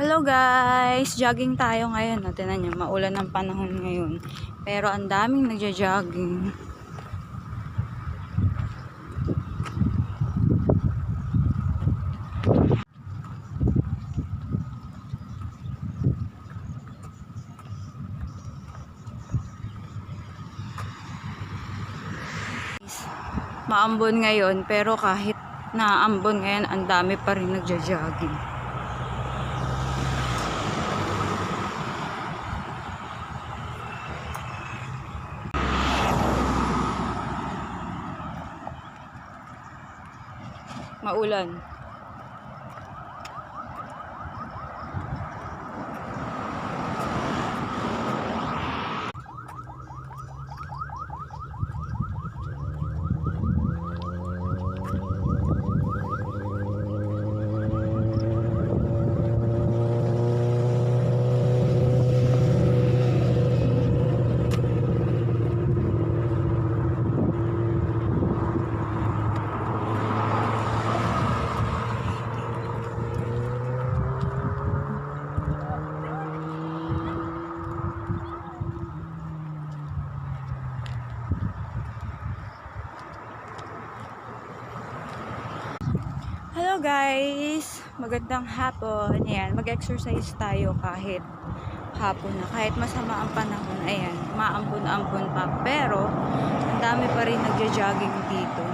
Hello guys! Jogging tayo ngayon. No? Tinan nyo, maulan ang panahon ngayon. Pero ang daming nagja-jogging. Maambon ngayon, pero kahit naambon ngayon, ang dami pa rin nagja-jogging. Maulan. Hello guys! Magandang hapon. Ayan, mag-exercise tayo kahit hapon na. Kahit masama ang panahon. Ayan, maambon-ambon pa. Pero, ang dami pa rin nagja-jogging dito.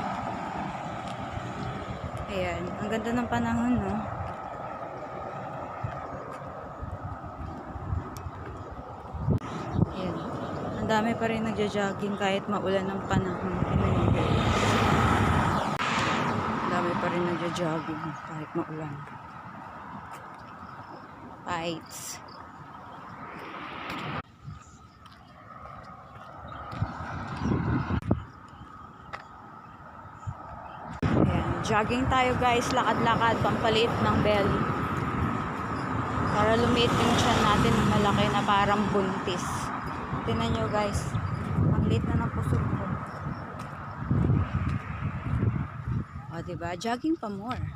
Ayan, ang ganda ng panahon, no? Ayan, ang dami pa rin nagja-jogging kahit maulan ng panahon. Niyo, guys. Dami pa rin nagja-jogging kahit maulan. Fights. Ayan, jogging tayo guys, lakad-lakad, pampaliit ng belly. Para lumiit yung tiyan natin, malaki na parang buntis. Tingnan nyo guys, ang liit na ng pusog ko. O, diba? Jogging pa more.